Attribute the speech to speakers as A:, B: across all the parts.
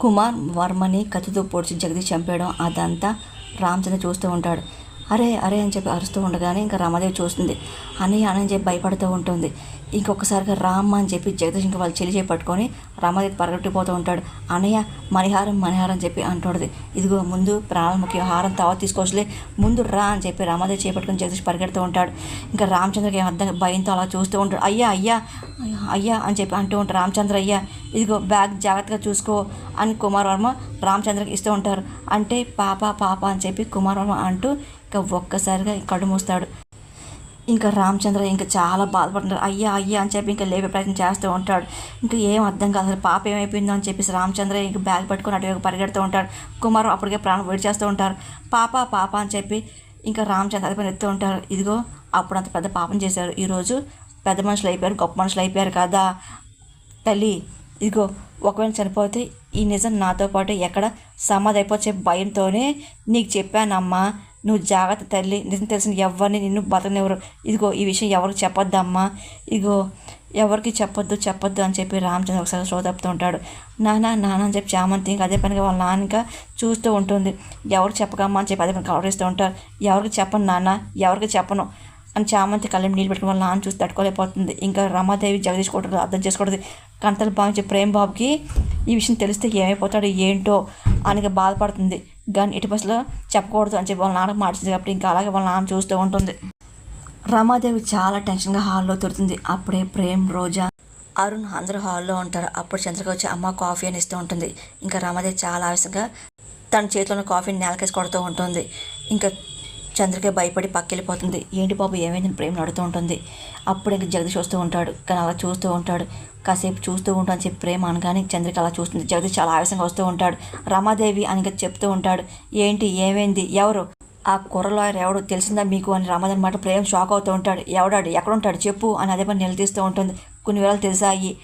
A: కుమార్ వర్మని కత్తితో పొడిచి జగదీష్ చంపేయడం అదంతా రామచంద్ర చూస్తూ ఉంటాడు. అరే అరే అని చెప్పి అరుస్తూ ఉండగానే ఇంకా రమాదేవి చూస్తుంది. అని అని చెప్పి భయపడుతూ ఉంటుంది. ఇంకొకసారిగా రామ్మ అని చెప్పి జగదీష్ ఇంకా వాళ్ళు చెల్లి చేపట్టుకొని పట్టుకొని రమాదేవి ఉంటాడు. అనయ్య మణిహారం మణిహారం అని చెప్పి అంటుంది ఇదిగో ముందు ప్రాణాల ముఖ్య హారం తర్వాత తీసుకోవచ్చులే ముందు రా అని చెప్పి రామదేవి చేపట్టుకొని జగదీష్ పరిగెడుతూ ఉంటాడు. ఇంకా రామచంద్రకి అర్థం భయంతో అలా చూస్తూ ఉంటాడు. అయ్యా అయ్యా అయ్యా అని చెప్పి అంటూ ఉంటారు రామచంద్ర అయ్యా ఇదిగో బ్యాగ్ జాగ్రత్తగా చూసుకో అని కుమార్ వర్మ రామచంద్రకి ఇస్తూ ఉంటారు. అంటే పాప పాప అని చెప్పి కుమార్ వర్మ అంటూ ఇంకా ఒక్కసారిగా కళ్ళు మూస్తాడు. ఇంకా రామచంద్ర ఇంకా చాలా బాధపడుతున్నారు. అయ్యా అయ్యా అని చెప్పి ఇంకా లేపే ప్రయత్నం చేస్తూ ఉంటాడు. ఇంకా ఏం అర్థం కాదు అసలు పాప ఏమైపోయిందో అని చెప్పేసి రామచంద్ర ఇంకా బ్యాగ్ పట్టుకుని అటువైపు పరిగెడుతూ ఉంటాడు. కుమారు అప్పటికే ప్రాణం వేడి చేస్తూ ఉంటారు. పాప పాప అని చెప్పి ఇంకా రామచంద్ర అది పని ఎత్తూ ఉంటారు. ఇదిగో అప్పుడు అంత పెద్ద పాపం చేశారు ఈరోజు పెద్ద మనుషులు అయిపోయారు గొప్ప మనుషులు అయిపోయారు కదా. తల్లి ఇదిగో ఒకవేళ చనిపోతే ఈ నిజం నాతో పాటు ఎక్కడ సమాధి అయిపోతే భయంతోనే నీకు చెప్పానమ్మా. నువ్వు జాగ్రత్త తల్లి నిజం తెలిసిన ఎవరిని నిన్ను బతకనివ్వరు. ఇదిగో ఈ విషయం ఎవరికి చెప్పొద్దమ్మా. ఇదిగో ఎవరికి చెప్పొద్దు చెప్పొద్దు అని చెప్పి రామచంద్ర ఒకసారి స్లో తప్పుతూ ఉంటాడు. నాన్న నాన్న అని చెప్పి చామంతి ఇంకా అదే పనిగా వాళ్ళ నాన్న ఇంకా చూస్తూ ఉంటుంది. ఎవరికి చెప్పకమ్మా అని చెప్పి అదే పని కవరిస్తూ ఉంటారు. ఎవరికి చెప్పను నాన్న ఎవరికి చెప్పను అని చామంతి కళ్ళని నీళ్ళు పెట్టుకుని వాళ్ళ నాన్న చూసి తట్టుకోలేకపోతుంది. ఇంకా రమాదేవి జగదీష్ కూడా అర్థం చేసుకోవడదు కంతలు భావించే ప్రేమ్ బాబుకి ఈ విషయం తెలిస్తే ఏమైపోతాడు ఏంటో అని బాధపడుతుంది. కానీ ఇటు బస్సులో చెప్పకూడదు అని చెప్పి వాళ్ళ నాన్నకు మార్చింది కాబట్టి ఇంకా అలాగే వాళ్ళ నాన్న చూస్తూ ఉంటుంది. రమాదేవి చాలా టెన్షన్గా హాల్లో తిరుగుతుంది అప్పుడే ప్రేమ్ రోజా అరుణ్ అందరూ హాల్లో ఉంటారు. అప్పుడు చంద్రక వచ్చి అమ్మ కాఫీ అని ఇస్తూ ఉంటుంది. ఇంకా రమాదేవి చాలా ఆవేశంగా తన చేతిలోని కాఫీని నేలకేసి కొడుతూ ఉంటుంది. ఇంకా చంద్రకే భయపడి పక్కెళ్ళిపోతుంది. ఏంటి బాబు ఏమైందని ప్రేమ నడుతూ ఉంటుంది. అప్పుడు ఇంక జగదీష్ వస్తూ ఉంటాడు. కానీ అలా చూస్తూ ఉంటాడు. కాసేపు చూస్తూ ఉంటాను చెప్పి ప్రేమ అనగానే చంద్రిక అలా చూస్తుంది. జగదీష్ చాలా ఆవేశంగా వస్తూ ఉంటాడు. రమాదేవి అని ఇంకా చెప్తూ ఉంటాడు. ఏంటి ఏమైంది ఎవరు? ఆ కుర్ర లాయర్ ఎవడు? తెలిసిందా మీకు అని రమాదేవి మాట ప్రేమ షాక్ అవుతూ ఉంటాడు. ఎవడాడు? ఎక్కడ ఉంటాడు చెప్పు అని అదే పని నిలదీస్తూ ఉంటుంది. కొన్ని వేళలు తెలిసాయి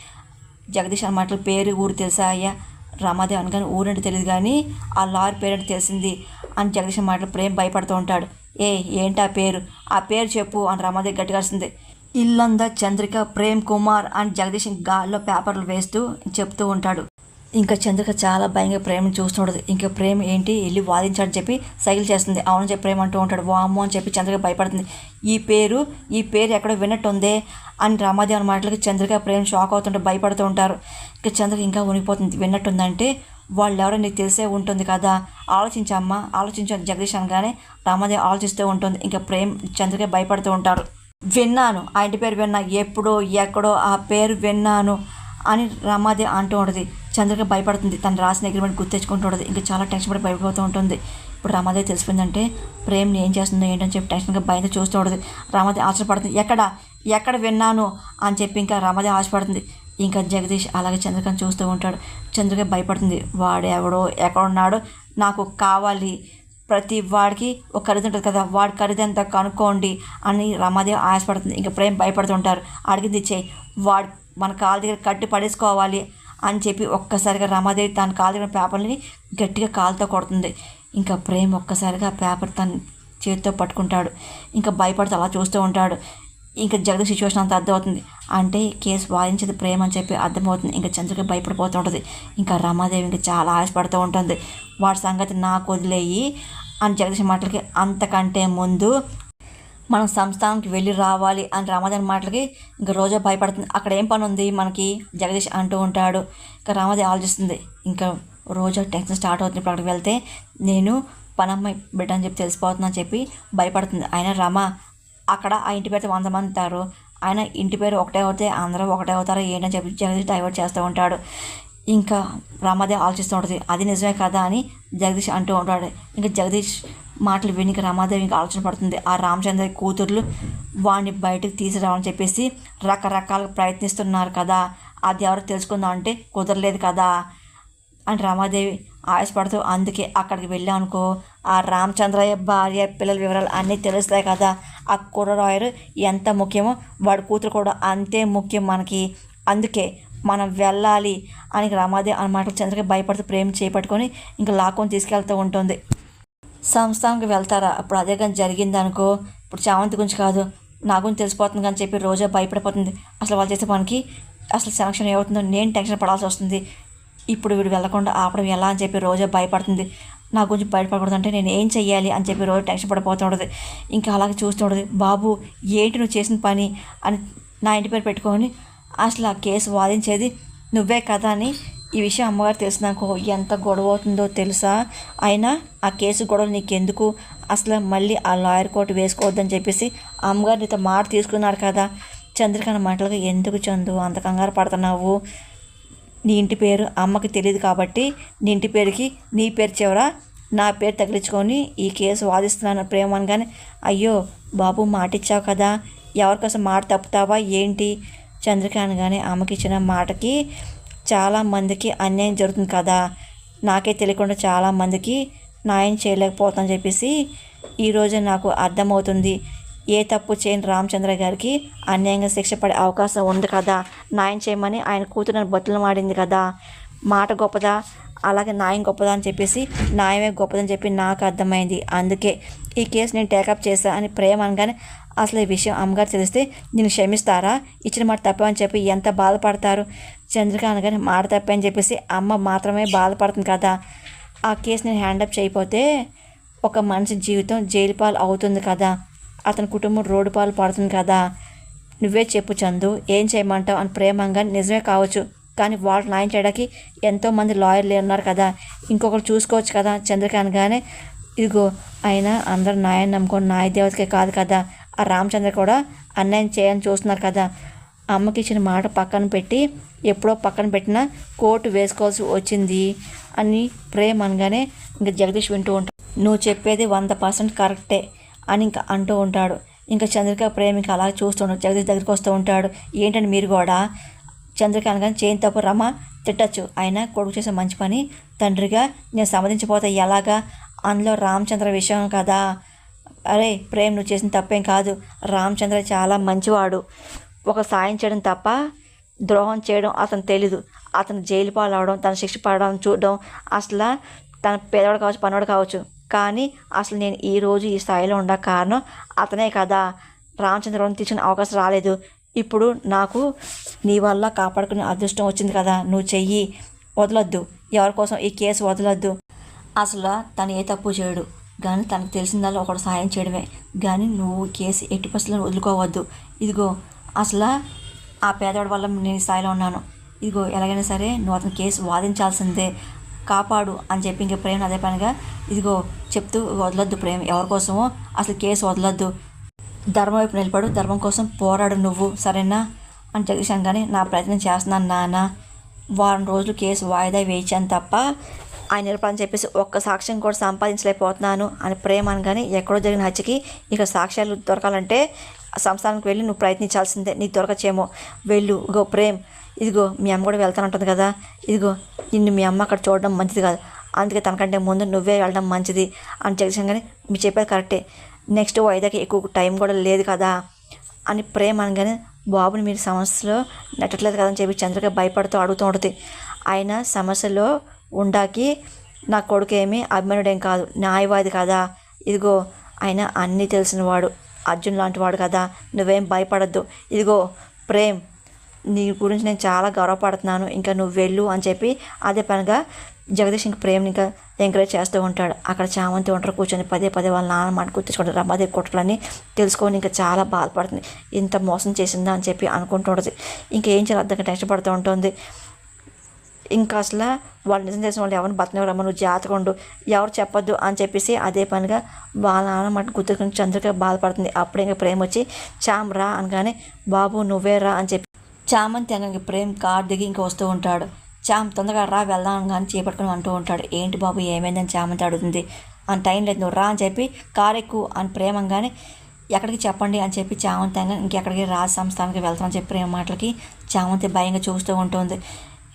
A: జగదీష్ అన్న పేరు ఊరు తెలిసాయా అయ్యా? రమాదేవి అనగానే ఊరంటే తెలియదు కానీ ఆ లాయర్ పేరంటే తెలిసింది అని జగదీష్ మాటలు ప్రేమ భయపడుతూ ఉంటాడు. ఏ ఏంటి ఆ పేరు? ఆ పేరు చెప్పు అని రమాదేవి గట్టిగా వస్తుంది ఇల్లందా చంద్రిక ప్రేమ్ కుమార్ అని జగదీష్ గాల్లో పేపర్లు వేస్తూ చెప్తూ ఉంటాడు. ఇంకా చంద్రిక చాలా భయంగా ప్రేమను చూస్తుండదు ఇంకా ప్రేమ ఏంటి? వెళ్ళి వాదించాడని చెప్పి సైకిల్ చేస్తుంది. అవును చెప్పి ప్రేమ అంటూ ఉంటాడు. వామ్మో అని చెప్పి చంద్రిక భయపడుతుంది. ఈ పేరు ఈ పేరు ఎక్కడో వినట్టుందే అని రామాదేవి అన్న మాటలకి చంద్రిక ప్రేమ షాక్ అవుతుంటే భయపడుతూ ఉంటారు. ఇంకా చంద్రిక ఇంకా ఉనిపోతుంది విన్నట్టుందంటే వాళ్ళు ఎవరో నీకు తెలిసే ఉంటుంది కదా? ఆలోచించమ్మా ఆలోచించు జగదీష్ అనగానే రామాదేవి ఆలోచిస్తూ ఉంటుంది. ఇంకా ప్రేమ్ చంద్రకే భయపడుతూ ఉంటారు విన్నాను. ఆ ఇంటి పేరు విన్నా. ఎప్పుడో ఎక్కడో ఆ పేరు విన్నాను అని రామాదేవి అంటూ ఉంటుంది. చంద్రిక భయపడుతుంది. తను రాసిన అగ్రిమెంట్ గుర్తెచ్చుకుంటూ ఇంకా చాలా టెన్షన్ పడి భయపడుతూ ఉంటుంది. ఇప్పుడు రామాదేవి తెలిసిపోయిందంటే ప్రేమ్ని ఏం చేస్తుందో ఏంటని చెప్పి టెన్షన్గా భయంతో చూస్తూ ఉంటుంది. రామాదేవి ఆశపడుతుంది ఎక్కడ? ఎక్కడ విన్నాను అని చెప్పి ఇంకా రామాదేవి ఆశపడుతుంది ఇంకా జగదీష్ అలాగే చంద్రికను చూస్తూ ఉంటాడు. చంద్రిక భయపడుతుంది. వాడు ఎవడో ఎక్కడున్నాడో నాకు కావాలి. ప్రతి వాడికి ఒక ఖరీదు ఉంటుంది కదా. వాడి ఖరీదు ఎంత కనుక్కోండి అని రమాదేవి ఆశపడుతుంది ఇంకా ప్రేమ్ భయపడుతుంటారు. అడిగింది చేయి వాడు మన కాళ్ళ దగ్గర కట్టి పడేసుకోవాలి అని చెప్పి ఒక్కసారిగా రమాదేవి తన కాళ్ళ దగ్గర పేపర్ని గట్టిగా కాలుతో కొడుతుంది. ఇంకా ప్రేమ్ ఒక్కసారిగా పేపర్ తన చేతితో పట్టుకుంటాడు. ఇంకా భయపడుతూ అలా చూస్తూ ఉంటాడు. ఇంకా జగదీష్ సిచ్యువేషన్ అంతా అర్థమవుతుంది. అంటే కేసు వాదించేది ప్రేమ అని చెప్పి అర్థమవుతుంది. ఇంకా చంద్రుకి భయపడిపోతూ ఉంటుంది. ఇంకా రమాదేవి ఇంకా చాలా ఆశపడుతూ ఉంటుంది. వాడి సంగతి నాకు వదిలేయి అని జగదీష్ మాటలకి అంతకంటే ముందు మనం సంస్థానానికి వెళ్ళి రావాలి అని రామాదేవి మాటలకి ఇంకా రోజా భయపడుతుంది. అక్కడ ఏం పని ఉంది మనకి? జగదీష్ అంటూ ఉంటాడు. ఇంకా రామాదేవి ఆలోచిస్తుంది. ఇంకా రోజా టెన్షన్ స్టార్ట్ అవుతుంది ఇప్పుడు అక్కడికి వెళ్తే. నేను పనమ్మ బిడ్డ అని చెప్పి తెలిసిపోతుందని చెప్పి భయపడుతుంది. అయినా రామ అక్కడ ఆ ఇంటి పేరుతో వంద మంది ఉంటారు. ఆయన ఇంటి పేరు ఒకటే అవుతే అందరూ ఒకటే అవుతారు. ఏంటని చెప్పి జగదీష్ డైవర్ట్ చేస్తూ ఉంటాడు. ఇంకా రామాదేవి ఆలోచిస్తూ ఉంటుంది. అది నిజమే కదా అని జగదీష్ అంటూ ఉంటాడు. ఇంకా జగదీష్ మాటలు విని ఇంకా రమాదేవి ఇంకా ఆలోచన పడుతుంది. ఆ రామచంద్ర కూతుర్లు వాడిని బయటకు తీసుకురావాలని చెప్పేసి రకరకాలుగా ప్రయత్నిస్తున్నారు కదా. అది ఎవరు తెలుసుకుందాం అంటే కుదరలేదు కదా. అని రమాదేవి ఆశపడుతూ అందుకే అక్కడికి వెళ్ళాం అనుకో. ఆ రామచంద్రయ్య భార్య పిల్లల వివరాలు అన్నీ తెలుస్తాయి కదా. ఆ కుర్రరాయరు ఎంత ముఖ్యమో వాడి కూతురు కూడా అంతే ముఖ్యం మనకి. అందుకే మనం వెళ్ళాలి అని రామాదేవి అన్నమాట చంద్రకి భయపడుతూ ప్రేమ చేపట్టుకొని ఇంకా లాక్కొని తీసుకెళ్తూ ఉంటుంది. సంస్థానికి వెళ్తారా? అప్పుడు అదే కానీ జరిగింది అనుకో. ఇప్పుడు చామంతి గురించి కాదు. నా గురించి తెలిసిపోతుంది కానీ చెప్పి రోజా భయపడిపోతుంది. అసలు వాళ్ళు చేసే పనికి అసలు సెలక్షన్ ఏమవుతుందో నేను టెన్షన్ పడాల్సి వస్తుంది. ఇప్పుడు వీడు వెళ్ళకుండా ఆపడం ఎలా అని చెప్పి రోజా భయపడుతుంది. నా గురించి బయటపడకూడదంటే నేను ఏం చెయ్యాలి అని చెప్పి రోజు టెన్షన్ పడిపోతుండదు ఇంకా అలాగే చూస్తుండదు బాబు ఏంటి నువ్వు చేసిన పని అని నా ఇంటి పేరు పెట్టుకొని అసలు ఆ కేసు వాదించేది నువ్వే కదా అని ఈ విషయం అమ్మగారు తెలిసినాకో ఎంత గొడవ అవుతుందో తెలుసా? అయినా ఆ కేసు గొడవ నీకెందుకు? అసలు మళ్ళీ ఆ లాయర్ కోర్టు వేసుకోవద్దని చెప్పేసి అమ్మగారు నీతో మాట తీసుకున్నారు కదా. చంద్రికన్న మాటలుగా ఎందుకు చందు? అంత కంగారు పడుతున్నావు? నీ ఇంటి పేరు అమ్మకి తెలియదు కాబట్టి నీ ఇంటి పేరుకి నీ పేరు చివర నా పేరు తగిలించుకొని ఈ కేసు వాదిస్తున్నాను ప్రేమ అనగానే అయ్యో బాబు మాట ఇచ్చావు కదా ఎవరికోసం మాట తప్పుతావా ఏంటి? చంద్రిక అనగానే అమ్మకి ఇచ్చిన మాటకి చాలా మందికి అన్యాయం జరుగుతుంది కదా నాకే తెలియకుండా చాలా మందికి న్యాయం చేయలేకపోతానని చెప్పేసి ఈరోజు నాకు అర్థమవుతుంది. ఏ తప్పు చేయని రామచంద్ర గారికి అన్యాయంగా శిక్ష పడే అవకాశం ఉంది కదా. న్యాయం చేయమని ఆయన కూతురు బతులు మాడింది కదా. మాట గొప్పదా? అలాగే న్యాయం గొప్పదా అని చెప్పేసి న్యాయమే గొప్పదని చెప్పి నాకు అర్థమైంది. అందుకే ఈ కేసు నేను టేకప్ చేశా అని ప్రేమ అనగానే అసలు ఈ విషయం అమ్మగారు తెలిస్తే నేను క్షమిస్తారా? ఇచ్చిన మాట తప్పని చెప్పి ఎంత బాధపడతారు? చంద్రిక అనగానే మాట తప్పని చెప్పేసి అమ్మ మాత్రమే బాధపడుతుంది కదా. ఆ కేసు నేను హ్యాండప్ చేయకపోతే ఒక మనిషి జీవితం జైలు పాలు అవుతుంది కదా. అతని కుటుంబం రోడ్డు పాలు పడుతుంది కదా. నువ్వే చెప్పు చందు ఏం చేయమంటావు అని ప్రేమంగా నిజమే కావచ్చు కానీ వాళ్ళు న్యాయం చేయడానికి ఎంతోమంది లాయర్లు ఉన్నారు కదా. ఇంకొకరు చూసుకోవచ్చు కదా చంద్రిక అనగానే. ఇదిగో ఆయన అందరు న్యాయం నమ్ముకొని న్యాయ దేవతకే కాదు కదా. ఆ రామచంద్ర కూడా అన్యాయం చేయాలని చూస్తున్నారు కదా. అమ్మకి ఇచ్చిన మాట పక్కన పెట్టి ఎప్పుడో పక్కన పెట్టినా కోర్టు వేసుకోవాల్సి వచ్చింది అని ప్రేమ అనగానే ఇంకా జగదీష్ వింటూ ఉంటాడు. నువ్వు చెప్పేది వంద పర్సెంట్ కరెక్టే. అని ఇంకా అంటూ ఉంటాడు. ఇంకా చంద్రిక ప్రేమ ఇంకా అలా చూస్తుంటాడు జగదీష్ దగ్గరికి వస్తూ ఉంటాడు. ఏంటంటే మీరు కూడా? చంద్రిక అనగానే చేయని తప్పు రమ తిట్టచ్చు. అయినా కొడుకు చేసే మంచి పని తండ్రిగా నేను సమ్మతించిపోతే ఎలాగా? అందులో రామచంద్ర విషయం కదా. అరే ప్రేమ్ నువ్వు చేసిన తప్పేం కాదు. రామచంద్ర చాలా మంచివాడు. ఒక సాయం చేయడం తప్ప ద్రోహం చేయడం అతను తెలీదు. అతను జైలు పాలవడం తన శిక్ష పడడం చూడడం అసలు తన పేదవాడు కావచ్చు పనివాడు కావచ్చు కానీ అసలు నేను ఈ రోజు ఈ స్థాయిలో ఉండ కారణం అతనే కదా. రామచంద్రరావుని తీసుకునే అవకాశం రాలేదు. ఇప్పుడు నాకు నీ వల్ల కాపాడుకునే అదృష్టం వచ్చింది కదా. నువ్వు చెయ్యి. వదలొద్దు. ఎవరి కోసం ఈ కేసు వదలొద్దు. అసలు తను ఏ తప్పు చేయడు. కానీ తనకు తెలిసిందల్లా ఒకడు సాయం చేయడమే. కానీ నువ్వు కేసు ఎట్టి పరిస్థితులను వదులుకోవద్దు. ఇదిగో అసలు ఆ పేదవాడి వల్ల నేను ఈ స్థాయిలో ఉన్నాను. ఇదిగో ఎలాగైనా సరే నువ్వు అతని కేసు వాదించాల్సిందే. కాపాడు అని చెప్పి ఇంక ప్రేమ అదే పనిగా ఇదిగో చెప్తూ వదలొద్దు ప్రేమ ఎవరి కోసమో అసలు కేసు వదలొద్దు. ధర్మం వైపు నిలబడు ధర్మం కోసం పోరాడు నువ్వు సరేనా? అని జగదీష్ కానీ నా ప్రయత్నం చేస్తున్నాను నాన్న వారం రోజులు కేసు వాయిదా వేయించాను తప్ప ఆయన నిలబడని చెప్పేసి ఒక్క సాక్ష్యం కూడా సంపాదించలేకపోతున్నాను అని ప్రేమ అనగానే ఎక్కడో జరిగిన హత్యకి ఇక సాక్ష్యాలు దొరకాలంటే సంస్థానానికి వెళ్ళి నువ్వు ప్రయత్నించాల్సిందే నీకు దొరకచేమో వెళ్ళు గో ప్రేమ్ ఇదిగో మీ అమ్మ కూడా వెళ్తానంటుంది కదా. ఇదిగో నిన్ను మీ అమ్మ అక్కడ చూడడం మంచిది కాదు. అందుకే తనకంటే ముందు నువ్వే వెళ్ళడం మంచిది అని జగదీశంగానే మీరు చెప్పేది కరెక్టే. నెక్స్ట్ వైదాకి ఎక్కువ టైం కూడా లేదు కదా అని ప్రేమ అనగానే బాబుని మీరు సమస్యలో నెట్టట్లేదు కదని చెప్పి చంద్రిక భయపడుతూ అడుగుతూ ఉంటుంది. ఆయన సమస్యలో ఉండాకి నా కొడుకు ఏమీ అభిమనుడేం కాదు. న్యాయవాది కదా. ఇదిగో ఆయన అన్నీ తెలిసినవాడు. అర్జున్ లాంటి వాడు కదా. నువ్వేం భయపడద్దు. ఇదిగో ప్రేమ్ నీ గురించి నేను చాలా గౌరవపడుతున్నాను. ఇంకా నువ్వు వెళ్ళు అని చెప్పి అదే పనిగా జగదీష్ ఇంకా ప్రేమని ఇంకా ఎంకరేజ్ చేస్తూ ఉంటాడు. అక్కడ చామంతి ఒంటరి కూర్చొని పదే పదే వాళ్ళ నాన్న మాట గుర్తించుకుంటారు. రమాదేవి కుట్రలని తెలుసుకొని ఇంకా చాలా బాధపడుతుంది. ఇంత మోసం చేసిందా అని చెప్పి అనుకుంటుంటుంది ఇంకా ఏం చేయాలి అర్థంగా టెన్షన్ పడుతూ ఉంటుంది. ఇంకా అసలు వాళ్ళు నిజం చేసిన వాళ్ళు ఎవరిని బతకనివ్వరమ్మ నువ్వు జాతకుండు ఎవరు చెప్పొద్దు అని చెప్పేసి అదే పనిగా వాళ్ళ నాన్న మాట గుర్తుకుని చంద్రిక బాధపడుతుంది. అప్పుడు ఇంకా ప్రేమ వచ్చి చామ్ రా అనగానే బాబు నువ్వే రా అని చెప్పి చామంతి అనగా ప్రేమ్ కార్ దిగి ఇంకా వస్తూ ఉంటాడు. చామ్ తొందరగా రా వెళ్దాం కానీ చేపట్టుకుని అంటూ ఉంటాడు. ఏంటి బాబు ఏమైందని చామంతి అడుగుతుంది. అని టైం లేదు నువ్వు రా అని చెప్పి కార్ ఎక్కువ అని ప్రేమంగానే ఎక్కడికి చెప్పండి అని చెప్పి చామంతి అనగా ఇంకెక్కడికి రాజ సంస్థానికి వెళ్తామని చెప్పి ప్రేమ మాటలకి చామంతి భయంగా చూస్తూ ఉంటుంది.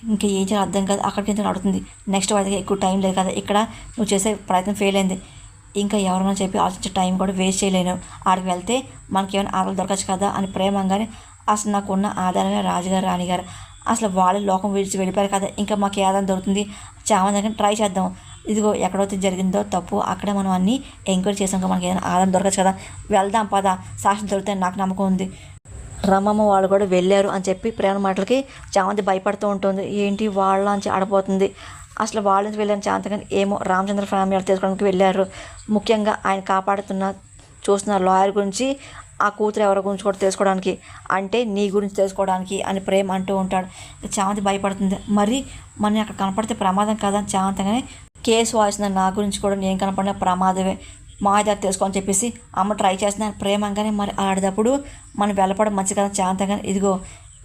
A: ఇంకా ఏం చేయాలి అర్థం కాదు. అక్కడికి ఎంత అడుగుతుంది నెక్స్ట్ వాడికి ఎక్కువ టైం లేదు కదా ఇక్కడ నువ్వు చేసే ప్రయత్నం ఫెయిల్ అయింది. ఇంకా ఎవరైనా చెప్పి ఆలోచించే టైం కూడా వేస్ట్ చేయలేను. ఆడికి వెళ్తే మనకి ఏమైనా ఆదాలు దొరకచ్చు కదా అని ప్రేమంగానే అసలు నాకున్న ఆధారమే రాజుగారు రాణిగారు. అసలు వాళ్ళు లోకం విడిచి వెళ్ళిపోయారు కదా ఇంకా మాకు ఏ ఆధారం దొరుకుతుంది? చాలా దగ్గర ట్రై చేద్దాం. ఇదిగో ఎక్కడైతే జరిగిందో తప్పు అక్కడే మనం అన్నీ ఎంక్వైరీ చేసాం కదా మనకి ఏదైనా ఆధారం దొరకచ్చు కదా. వెళ్దాం పద. సాక్షి దొరికితే నాకు నమ్మకం ఉంది. రమ్మమ్మ వాళ్ళు కూడా వెళ్ళారు అని చెప్పి ప్రేమ మాటలకి చామంతి భయపడుతూ ఉంటుంది. ఏంటి వాళ్ళ నుంచి ఆడపోతుంది అసలు వాళ్ళ నుంచి వెళ్ళాను చాంత ఏమో రామచంద్ర ఫ్యామిలీ వాళ్ళు తెలుసుకోవడానికి వెళ్ళారు. ముఖ్యంగా ఆయన కాపాడుతున్న చూస్తున్న లాయర్ గురించి ఆ కూతురు ఎవరి గురించి కూడా తెలుసుకోవడానికి అంటే నీ గురించి తెలుసుకోవడానికి అని ప్రేమ అంటూ ఉంటాడు. చామంతి భయపడుతుంది. మరి మనం అక్కడ కనపడితే ప్రమాదం కాదని చామంతగానే కేసు వాసిన నా గురించి కూడా నేను కనపడిన ప్రమాదమే. మాయదారి తెలుసుకోని చెప్పేసి అమ్మ ట్రై చేస్తున్నాను ప్రేమంగానే మరి ఆడేటప్పుడు మనం వెళ్ళపడం మంచి కదా చాంతగానే ఇదిగో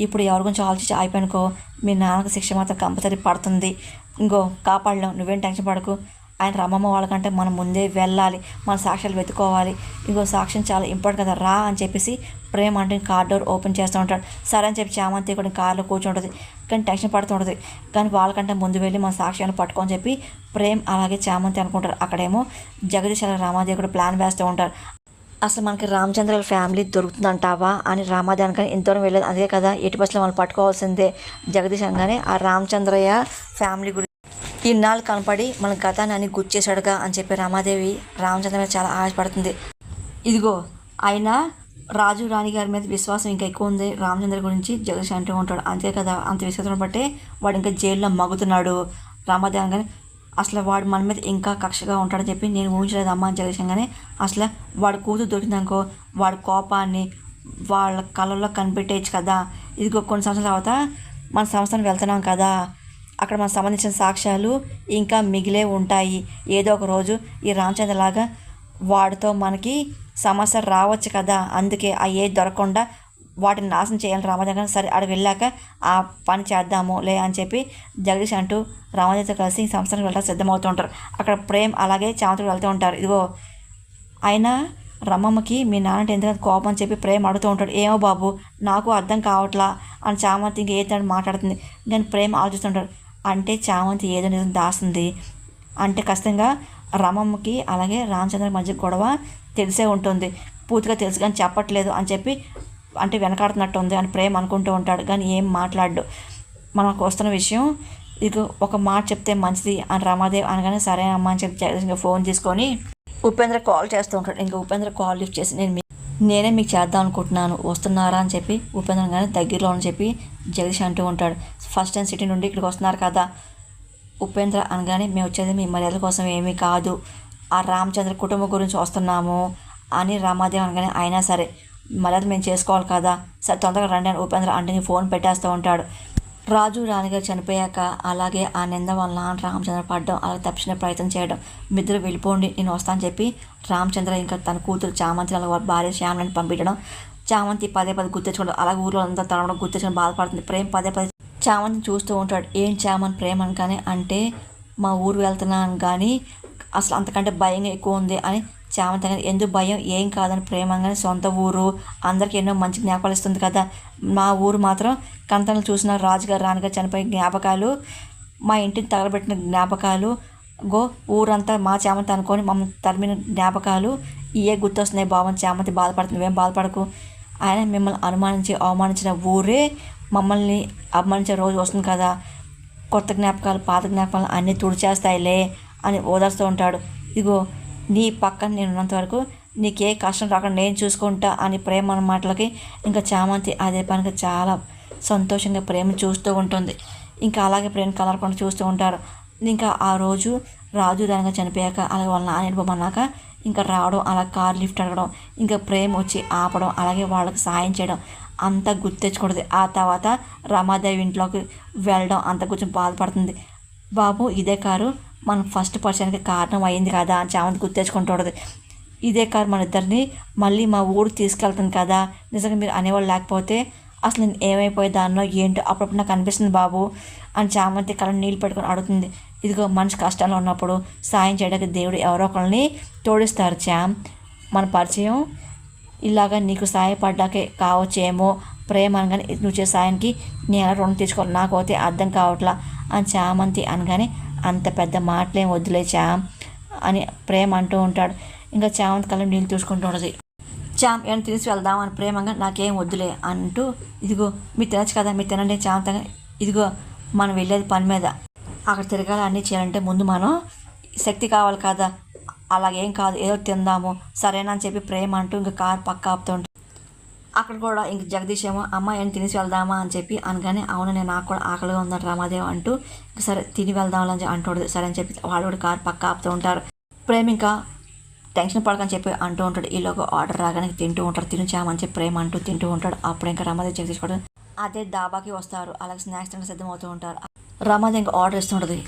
A: ఇప్పుడు ఎవరి గురించి ఆలోచించి అయిపోయానుకో మీ నాన్నకు శిక్ష మాత్రం కంపల్సరీ పడుతుంది. ఇంకో కాపాడలేం నువ్వేం టెన్షన్ పడకు. ఆయన రమ్మమ్మ వాళ్ళకంటే మనం ముందే వెళ్ళాలి మన సాక్ష్యాలు వెతుకోవాలి ఇంకో సాక్ష్యం చాలా ఇంపార్టెంట్ కదా రా అని చెప్పేసి ప్రేమ అంటే కార్ డోర్ ఓపెన్ చేస్తూ ఉంటాడు. సరే అని చెప్పి చామంతి కూడా కార్లో కూర్చుంటుంది కానీ టెన్షన్ పడుతుంటుంది. కానీ వాళ్ళకంటే ముందు వెళ్ళి మన సాక్ష్యాన్ని పట్టుకొని చెప్పి ప్రేమ్ అలాగే చామంతి అనుకుంటారు. అక్కడేమో జగదీశ్ అలా రామాదేవి కూడా ప్లాన్ వేస్తూ ఉంటారు. అసలు మనకి రామచంద్ర ఫ్యామిలీ దొరుకుతుందంటావా అని రామాది అనగానే ఇంతవరకు వెళ్ళలేదు. అదే కదా ఎటు బస్సులో వాళ్ళు పట్టుకోవాల్సిందే. జగదీశ్ అనగానే ఆ రామచంద్రయ్య ఫ్యామిలీ గురించి ఇన్నాళ్ళు కనపడి మన గతాన్ని అని గుర్చేశాడుగా అని చెప్పి రామాదేవి రామచంద్ర మీద చాలా ఆశపడుతుంది. ఇదిగో ఆయన రాజు రాణి గారి మీద విశ్వాసం ఇంకా ఎక్కువ ఉంది. రామచంద్ర గురించి జగదీష్ అంటూ ఉంటాడు. అంతే కదా అంత విశ్వాసం బట్టే వాడు ఇంకా జైల్లో మగుతున్నాడు రామాదేవి అనగానే అసలు వాడు మన మీద ఇంకా కక్షగా ఉంటాడని చెప్పి నేను ఊహించలేదు అమ్మ అని జగదీష్ అనగానే అసలు వాడు కూతురు దొరికిందనుకో వాడి కోపాన్ని వాళ్ళ కళ్ళల్లో కనిపెట్టేయచ్చు కదా. ఇదిగో కొన్ని సంవత్సరాల తర్వాత మన సంస్థను వెళ్తున్నాం కదా. అక్కడ మనకు సంబంధించిన సాక్ష్యాలు ఇంకా మిగిలే ఉంటాయి. ఏదో ఒక రోజు ఈ రామచంద్ర లాగా వాడితో మనకి సమస్య రావచ్చు కదా. అందుకే ఆ ఏ దొరకకుండా వాటిని నాశనం చేయాలి రామచంద్ర సరే అక్కడ వెళ్ళాక ఆ పని చేద్దాము లే అని చెప్పి జగదీష్ అంటూ రామచంద్రతో కలిసి ఈ సంస్థలకు వెళ్ళడానికి సిద్ధమవుతూ ఉంటారు అక్కడ ప్రేమ్ అలాగే చామంతికి వెళ్తూ ఉంటారు. ఇదిగో అయినా రమ్మమ్మకి మీ నాన్న ఎందుకంటే కోపం అని చెప్పి ప్రేమ అడుగుతూ ఉంటాడు. ఏమో బాబు నాకు అర్థం కావట్లా అని చామంతి ఇంక ఏదో మాట్లాడుతుంది. కానీ ప్రేమ ఆలోచిస్తుంటాడు. అంటే చామంతి ఏదో నిజం దాస్తుంది. అంటే ఖచ్చితంగా రమమ్మకి అలాగే రామచంద్ర మధ్య గొడవ తెలిసే ఉంటుంది. పూర్తిగా తెలుసు కానీ చెప్పట్లేదు అని చెప్పి అంటే వెనకాడుతున్నట్టు ఉంది అని ప్రేమ అనుకుంటూ ఉంటాడు. కానీ ఏం మాట్లాడు. మనకు వస్తున్న విషయం ఇది ఒక మాట చెప్తే మంచిది అని రమాదేవ్ అనగానే సరే అమ్మ అని చెప్పి ఫోన్ తీసుకొని ఉపేంద్ర కాల్ చేస్తూ ఉంటాడు. ఇంకా ఉపేంద్ర కాల్ లిఫ్ట్ చేసి నేను నేనే మీకు చేద్దాం అనుకుంటున్నాను. వస్తున్నారా అని చెప్పి ఉపేంద్రం కానీ దగ్గరలో అని చెప్పి జగదీష్ అంటూ ఉంటాడు. ఫస్ట్ టైం సిటీ నుండి ఇక్కడికి వస్తున్నారు కదా. ఉపేంద్ర అనగానే మేము వచ్చేది మీ మర్యాదల కోసం ఏమీ కాదు. ఆ రామచంద్ర కుటుంబం గురించి వస్తున్నాము అని రామాదేవి అనగానే అయినా సరే మర్యాద మేము చేసుకోవాలి కదా. సరే తొందరగా రండి అని ఉపేంద్ర అంటే నీ ఫోన్ పెట్టేస్తూ ఉంటాడు. రాజు రాణిగారు చనిపోయాక అలాగే ఆ నింద వాళ్ళ రామచంద్ర పడడం అలాగే తప్పించిన ప్రయత్నం చేయడం. మిద్దరు వెళ్ళిపోండి నేను వస్తాను చెప్పి రామచంద్ర ఇంకా తన కూతురు చామంతి వాళ్ళ భార్య శ్యామలని పంపించడం. చామంతి పదే పదే గుర్తించుకోవడం అలాగే ఊర్లో అంతా తరవడం గుర్తించడం బాధపడుతుంది. ప్రేమ పదే పదే చామంతిని చూస్తూ ఉంటాడు. ఏం చామన్ ప్రేమ అనగానే అంటే మా ఊరు వెళ్తున్నాను కానీ అసలు అంతకంటే భయం ఎక్కువ ఉంది అని చామంతి ఎందుకు భయం ఏం కాదని ప్రేమంగానే సొంత ఊరు అందరికీ ఎన్నో మంచి జ్ఞాపకాలు ఇస్తుంది కదా. మా ఊరు మాత్రం కంతలు చూసిన రాజుగారు రాణిగారు చనిపోయే జ్ఞాపకాలు మా ఇంటిని తగలబెట్టిన జ్ఞాపకాలు గో ఊరంతా మా చామంతి అనుకొని మమ్మల్ని తరిమిన జ్ఞాపకాలు ఇయే గుర్తొస్తున్నాయి బావని చామంతి బాధపడుతుంది. మేము బాధపడకు. ఆయన మిమ్మల్ని అనుమానించి అవమానించిన ఊరే మమ్మల్ని అవమానించే రోజు వస్తుంది కదా. కొత్త జ్ఞాపకాలు పాత జ్ఞాపకాలు అన్నీ తుడిచేస్తాయిలే అని ఓదార్స్తూ ఉంటాడు. ఇదిగో నీ పక్కన నేను ఉన్నంత వరకు నీకే కష్టం రాకుండా నేను చూసుకుంటా అని ప్రేమ అన్న మాటలకి ఇంకా చామంతి అదే పనికి చాలా సంతోషంగా ప్రేమ చూస్తూ ఉంటుంది. ఇంకా అలాగే ప్రేమ కలరకుండా చూస్తూ ఉంటారు. ఇంకా ఆ రోజు రాజు దానిగా చనిపోయాక అలాగే వాళ్ళ నాన్న బొమ్మన్నాక ఇంకా రావడం అలా కార్ లిఫ్ట్ అడగడం ఇంకా ప్రేమ వచ్చి ఆపడం అలాగే వాళ్ళకి సాయం చేయడం అంతా గుర్తెచ్చుకుంటుంది ఆ తర్వాత రమాదేవి ఇంట్లోకి వెళ్ళడం అంత కొంచెం బాధపడుతుంది. బాబు ఇదే కారు మనం ఫస్ట్ పర్సన్కి కారణం అయింది కదా అని చామంతి గుర్తెచ్చుకుంటుంది ఇదే కారు మన ఇద్దరిని మళ్ళీ మా ఊరు తీసుకెళ్తుంది కదా. నిజంగా మీరు అనేవాళ్ళు లేకపోతే అసలు నేను ఏమైపోయేదాన్నో ఏంటో అప్పుడప్పుడు నాకు అనిపిస్తుంది బాబు అని చామంతి కళ్ళ నీళ్ళు పెట్టుకొని అడుగుతుంది. ఇదిగో మనిషి కష్టాల్లో ఉన్నప్పుడు సాయం చేయడానికి దేవుడు ఎవరో ఒకరిని తోడిస్తారు చామ్ మన పరిచయం ఇలాగా నీకు సహాయపడ్డాకే కావచ్చేమో ప్రేమ అనగానే నువ్వు చేసే సాయానికి నేను ఎలా రుణం తీసుకోవాలి? నాకు అయితే అర్థం కావట్లా అని చామంతి అనగానే అంత పెద్ద మాటలేం వద్దులే చామ్ అని ప్రేమ అంటూ ఉంటాడు. ఇంకా చామంతి కళ్ళ నీళ్ళు చూసుకుంటూ ఉంటుంది. చామ్ ఏమైనా తినేసి వెళ్దాం అని ప్రేమగా నాకేం వద్దులే అంటూ ఇదిగో మీరు తినచ్చు కదా మీరు తినండి చామంతంగా ఇదిగో మనం వెళ్ళేది పని మీద. అక్కడ తిరగాలి అన్నీ చేయాలంటే ముందు మనం శక్తి కావాలి కదా అలాగేం కాదు ఏదో తిందాము సరేనా అని చెప్పి ప్రేమ అంటూ ఇంకా కారు పక్క ఆపుతూ అక్కడ కూడా ఇంక జగదీష్ ఏమో అమ్మ ఏం తినేసి వెళ్దామా? అని చెప్పి అనగానే అవును నేను నాకు కూడా ఆకలిగా ఉన్నాడు రామాదేవ్ అంటూ సరే తిని వెళ్దాం అని అంటాడు. సరే అని చెప్పి వాళ్ళు కూడా కారు పక్క ఆపుతూ ఉంటారు. ప్రేమ ఇంకా టెన్షన్ పడకని చెప్పి అంటూ ఉంటాడు. ఈలోగా ఆర్డర్ రాగానే తింటూ ఉంటాడు. తినిచామని చెప్పి ప్రేమ అంటూ తింటూ ఉంటాడు. అప్పుడు ఇంకా రామాదేవి జగదీష్ కూడా అదే డాబాకి వస్తారు. అలాగే స్నాక్స్ తినడానికి సిద్ధమవుతూ ఉంటారు. రామాదేవి ఇంకా ఆర్డర్ ఇస్తుంటుంది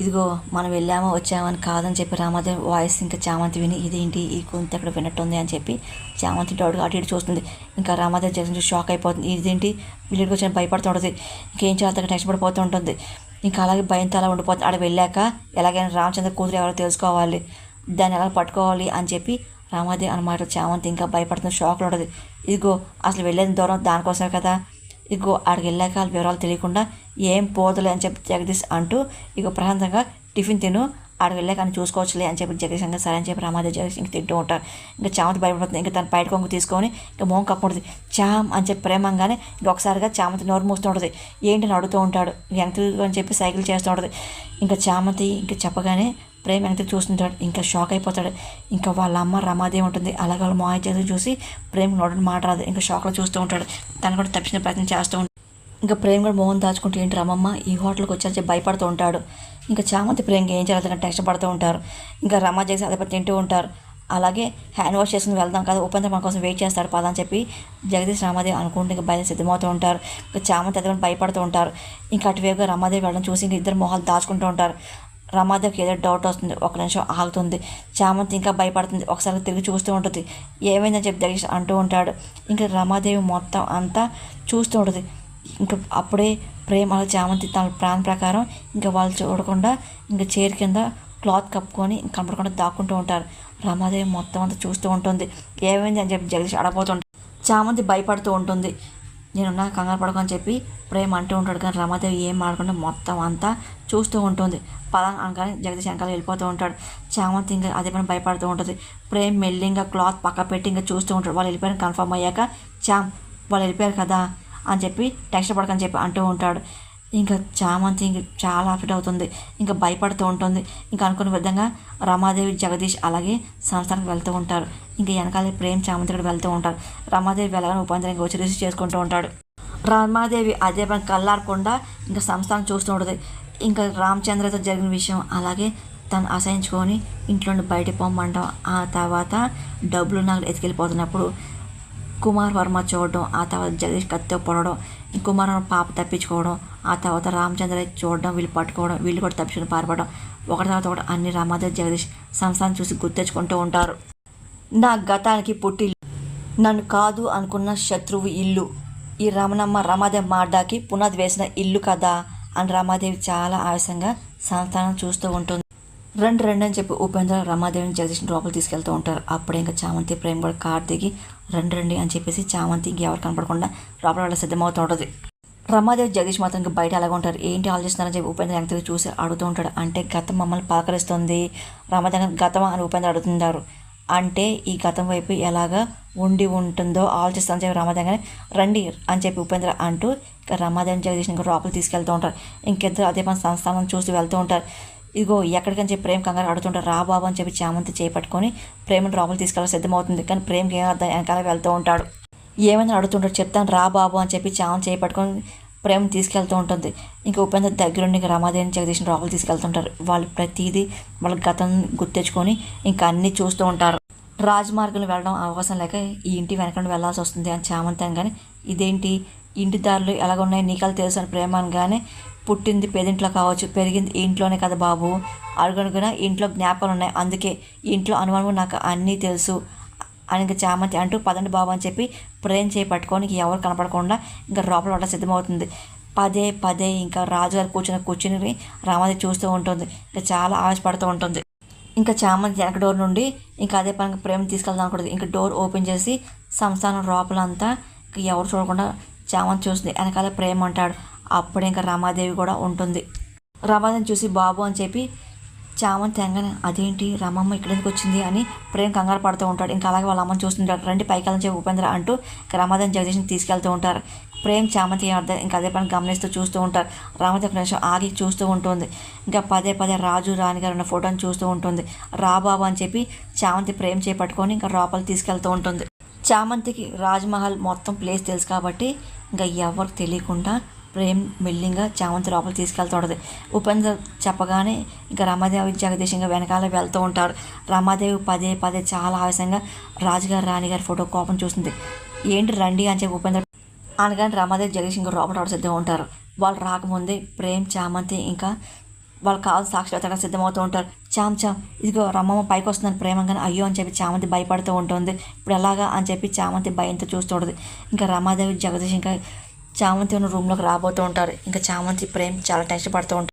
A: ఇదిగో మనం వెళ్ళామో వచ్చామని కాదని చెప్పి రామాదేవి వాయిస్ ఇంకా చామంతి విని ఇదేంటి? ఈ గొంతు ఎక్కడ వినట్టుంది? అని చెప్పి చామంతి డౌట్గా అటు ఇటు చూస్తుంది. ఇంకా రామాదేవి జగన్ షాక్ అయిపోతుంది. ఇదేంటి? వీళ్ళకి వచ్చి భయపడుతూ ఉంటుంది. ఇంకేం చేయాలి? టెన్షన్ పడిపోతూ ఉంటుంది. ఇంకా అలాగే భయంతో అలా ఉండిపోతుంది. అక్కడ వెళ్ళాక ఎలాగైనా రామచంద్ర కూతురు ఎవరో తెలుసుకోవాలి. దాన్ని ఎలా పట్టుకోవాలి? అని చెప్పి రామాదేవి అనమాట చామంతి ఇంకా భయపడుతుంది. షాక్లో ఉంటుంది. ఇదిగో అసలు వెళ్ళేది దూరం దానికోసమే కదా. ఇదిగో అక్కడికి వెళ్ళాక వాళ్ళ వివరాలు తెలియకుండా ఏం పోదులే అని చెప్పి జగదీష్ అంటూ ఇగో ప్రశాంతంగా టిఫిన్ తిను ఆడికి వెళ్ళాక అని చూసుకోవచ్చులే అని చెప్పి జగదీష్ ఇంకా సరే అని చెప్పి రామాదేవి జగదీష్ ఇంక తింటూ ఉంటారు. ఇంకా చామంతి భయపడుతుంది. ఇంకా తన బయట కొంగు తీసుకొని ఇంకా మోం కప్పుకుంటుంది. చామ్ అని చెప్పి ప్రేమంగానే ఇంకా ఒకసారిగా చామంతి నోరు మూస్తూ ఉంటుంది. ఏంటి అని అడుగుతూ ఉంటాడు ఎంత అని చెప్పి సైకిల్ చేస్తూ ఉంటుంది. ఇంకా చామంతి ఇంకా చెప్పగానే ప్రేమ వెనక్కి చూస్తుంటాడు. ఇంకా షాక్ అయిపోతాడు. ఇంకా వాళ్ళ అమ్మ రమాదేవి ఉంటుంది. అలాగే వాళ్ళ మాయ చేతులు చూసి ప్రేమ నోడని మాట రాదు ఇంకా షాక్లో చూస్తూ ఉంటాడు. తను కూడా తప్పించిన ప్రయత్నం చేస్తూ ఉంటాడు. ఇంకా ప్రేమ కూడా మోహన్ దాచుకుంటూ ఏంటి రమమ్మ? ఈ హోటల్కి వచ్చారని చెప్పి భయపడుతూ ఉంటాడు. ఇంకా చామంతి ప్రేమ్కి ఏం చేయాలి? టెన్షన్ పడుతూ ఉంటారు. ఇంకా రమా చేసి అదే తింటూ ఉంటారు. అలాగే హ్యాండ్ వాష్ చేసుకుని వెళ్దాం కదా ఉపేంద్ర మన కోసం వెయిట్ చేస్తాడు పదా అని చెప్పి జగదీష్ రామాదేవి అనుకుంటూ ఇంకా బయట సిద్ధమవుతూ ఉంటారు. ఇంకా చామంతి ఎదుగుని భయపడుతూ ఉంటారు. ఇంకా అటువైపుగా రమాదేవి వెళ్ళడం చూసి ఇంకా ఇద్దరు మొహాలు దాచుకుంటూ ఉంటారు. రమాదేవికి ఏదో డౌట్ వస్తుంది. ఒక నిమిషం ఆగుతుంది. చామంతి ఇంకా భయపడుతుంది. ఒకసారి తిరిగి చూస్తూ ఉంటుంది. ఏమైందని చెప్పి జగదీష్ అంటూ ఉంటాడు. ఇంకా రమాదేవి మొత్తం అంతా చూస్తూ ఉంటుంది. ఇంకా అప్పుడే ప్రేమ అలా చామంతి తన ప్లాన్ ప్రకారం ఇంకా వాళ్ళు చూడకుండా ఇంకా చైర్ కింద క్లాత్ కప్పుకొని కనపడకుండా దాక్కుంటూ ఉంటారు. రమాదేవి మొత్తం అంతా చూస్తూ ఉంటుంది. ఏమైంది అని చెప్పి జగదీష్ అడగబోతుంటాడు చామంతి భయపడుతూ ఉంటుంది. నేనున్నా కంగారు పడకని చెప్పి ప్రేమ అంటూ ఉంటాడు. కానీ రమాదేవి ఏం ఆడకుండా మొత్తం అంతా చూస్తూ ఉంటుంది. పలా అనగానే జగదీష్ వెనకాల వెళ్ళిపోతూ ఉంటాడు. చామంతి ఇంకా అదే పని భయపడుతూ ఉంటుంది. ప్రేమ్ మెల్లింగా క్లాత్ పక్క పెట్టి ఇంకా చూస్తూ ఉంటాడు. వాళ్ళు వెళ్ళిపోయారు కన్ఫర్మ్ అయ్యాక చామ్ వాళ్ళు వెళ్ళిపోయారు కదా. అని చెప్పి టెక్స్ట్ పడకని చెప్పి అంటూ ఉంటాడు. ఇంకా చామంతి ఇంక చాలా అఫెక్ట్ అవుతుంది. ఇంకా భయపడుతూ ఉంటుంది. ఇంకా అనుకున్న విధంగా రమాదేవి జగదీష్ అలాగే సంస్థానికి వెళ్తూ ఉంటారు. ఇంకా వెనకాల ప్రేమ్ చామంతి కూడా వెళ్తూ ఉంటారు రమాదేవి వెళ్ళగానే ఉపేంద్రం వచ్చి రిసీవ్ చేసుకుంటూ ఉంటాడు. రమాదేవి అదే పని కల్లారకుండా ఇంకా సంస్థానం చూస్తూ ఉంటుంది. ఇంకా రామచంద్రతో జరిగిన విషయం అలాగే తను అసహించుకొని ఇంట్లో నుండి బయటికి పొమ్మంటాం ఆ తర్వాత డబ్బులు నాకు ఎత్తుకెళ్ళిపోతున్నప్పుడు కుమార్ వర్మ చూడడం ఆ తర్వాత జగదీష్ కత్తితో పొడవడం కుమార్ వర్మ పాప తప్పించుకోవడం ఆ తర్వాత రామచంద్ర చూడడం వీళ్ళు పట్టుకోవడం వీళ్ళు కూడా తప్పించుకుని పారిపోవడం. ఒకటి తర్వాత ఒకటి అన్ని రామాదేవి జగదీష్ సంస్థాన్ని చూసి గుర్తెచ్చుకుంటూ ఉంటారు. నా గతానికి పుట్టి నన్ను కాదు అనుకున్న శత్రువు ఇల్లు. ఈ రమణమ్మ రమాదేవి మాడ్డాకి పునాది వేసిన ఇల్లు కదా అని రమాదేవి చాలా ఆవేశంగా సంస్థానం చూస్తూ ఉంటుంది. రెండు రండి అని చెప్పి ఉపేంద్ర రమాదేవిని జగదీష్ని లోపల తీసుకెళ్తూ ఉంటారు. అప్పుడే ఇంకా చామంతి ప్రేమ కూడా కార్ దిగి రండి రండి అని చెప్పేసి చామంతి ఇంకెవరు కనపడకుండా లోపల వాళ్ళ సిద్ధమవుతూ ఉంటుంది. రమాదేవి జగదీష్ మాత్రం ఇంకా బయట అలాగే ఉంటారు. ఏంటి ఆలోచిస్తున్నారని చెప్పి ఉపేంద్ర వెనక్కి చూసి అడుగుతూ ఉంటాడు. అంటే గతం మమ్మల్ని పలకరిస్తుంది రమాదేవి గతం అని ఉపేంద్ర అడుగుతుంటారు. అంటే ఈ గతం వైపు ఎలాగా ఉండి ఉంటుందో ఆలోచిస్తానని చెప్పి రమాదేవి రండి అని చెప్పి ఉపేంద్ర అంటూ ఇంకా రమాదేవి జగదీష్ ఇంకా లోపల తీసుకెళ్తూ ఉంటారు. ఇంకిద్దరు అదే పని సంస్థానం చూసి వెళ్తూ ఉంటారు. ఇదిగో ఎక్కడికని చెప్పి ప్రేమ కంగారు అడుగుతుంటారు రా బాబు అని చెప్పి చామంతి చేపట్టుకొని ప్రేమను లోపల తీసుకెళ్ళి సిద్ధమవుతుంది. కానీ ప్రేమ్కి ఏం అర్థం వెనకాల వెళ్తూ ఉంటాడు. ఏమైనా అడుగుతుంటాడు. చెప్తాను రా బాబు అని చెప్పి చామంతి చేపట్టుకొని ప్రేమ తీసుకెళ్తూ ఉంటుంది. ఇంకా ఉపేంద్ర దగ్గరుండి ఇంకా రమాదేవిని జగదీశ్ రావులు తీసుకెళ్తుంటారు. వాళ్ళు ప్రతిదీ వాళ్ళ గతం గుర్తెచ్చుకొని ఇంకా అన్నీ చూస్తూ ఉంటారు. రాజమార్గంలో వెళ్ళడం అవకాశం లేక ఈ ఇంటి వెనకండి వెళ్ళాల్సి వస్తుంది అని చామంతి కానీ ఇదేంటి? ఇంటి దారులు ఎలాగ ఉన్నాయి నీకలు తెలుసు? అని ప్రేమ అనగానే పుట్టింది పేదింట్లో కావచ్చు పెరిగింది ఇంట్లోనే కదా బాబు. అడుగనుగున ఇంట్లో జ్ఞాపకాలు ఉన్నాయి. అందుకే ఇంట్లో అనుమానము నాకు అన్నీ తెలుసు. అని ఇంకా చామంతి అంటూ పదండి బాబు అని చెప్పి ప్రేమ్ చేయి పట్టుకొని ఎవరు కనపడకుండా ఇంకా లోపల వాళ్ళ సిద్ధమవుతుంది. పదే పదే ఇంకా రాజుగారు కూర్చుని కూర్చుని రామాది చూస్తూ ఉంటుంది. ఇంకా చాలా ఆవేశపడుతూ ఉంటుంది. ఇంకా చామంతి వెనక డోర్ నుండి ఇంకా అదే పని ప్రేమ తీసుకెళ్దాం అనుకుంటుంది. ఇంకా డోర్ ఓపెన్ చేసి సంస్థానం లోపలంతా ఇంకా ఎవరు చూడకుండా చామంతి చూస్తుంది. వెనకాల ప్రేమ అంటాడు. అప్పుడే ఇంకా రమాదేవి కూడా ఉంటుంది. రమాదేవిని చూసి బాబు అని చెప్పి చామంతి తెంగని అదేంటి? రమమ్మ ఇక్కడికి వచ్చింది? అని ప్రేమ కంగారు పడుతూ ఉంటాడు. ఇంకా అలాగే వాళ్ళ అమ్మని చూస్తుంటాడు. రండి పైకి వెళ్ళని చెప్పి ఉపేంద్ర అంటూ ఇంకా రమాదేవిని జగదీష్ని తీసుకెళ్తూ ఉంటారు. ప్రేమ్ చామంతి అర్థం ఇంకా అదే పని గమనిస్తూ చూస్తూ ఉంటారు. రామతి ఒక నిమిషం ఆగి చూస్తూ ఉంటుంది. ఇంకా పదే పదే రాజు రాణి గారు ఉన్న ఫోటోని చూస్తూ ఉంటుంది. రా బాబు అని చెప్పి చామంతి ప్రేమ్ చేపట్టుకొని ఇంకా లోపల తీసుకెళ్తూ ఉంటుంది. చామంతికి రాజ్మహల్ మొత్తం ప్లేస్ తెలుసు కాబట్టి ఇంకా ఎవరికి తెలియకుండా ప్రేమ్ మెల్లింగా చామంతి లోపల తీసుకెళ్తుంటుంది ఉపేంద్ర చెప్పగానే ఇంకా రమాదేవి జగదీశంగా వెనకాల వెళ్తూ ఉంటారు రమాదేవి పదే పదే చాలా ఆవేశంగా రాజుగారు రాణిగారి ఫోటో కోపం చూస్తుంది. ఏంటి రండి అని చెప్పి ఉపేంద్ర అనగానే రమాదేవి జగదీశంగా ఇంకా లోపల సిద్ధంగా ఉంటారు. వాళ్ళు రాకముందే ప్రేమ్ చామంతి ఇంకా వాళ్ళు కావాల్సిన సాక్షులు ఎత్తడానికి సిద్ధమవుతూ ఉంటారు. చామ్ చామ్ ఇదిగో రమ్మమ్మ పైకి వస్తుందని ప్రేమగానే అయ్యో అని చెప్పి చామంతి భయపడుతూ ఉంటుంది. ఇప్పుడు ఎలాగా అని చెప్పి చామంతి భయంతో చూస్తుంటుంది ఇంకా రమాదేవి జగదీష్ ఇంకా చామంతి ఉన్న రూమ్లోకి రాబోతూ ఉంటారు. ఇంకా చామంతి ప్రేమ్ చాలా టెన్షన్ పడుతూ ఉంటారు.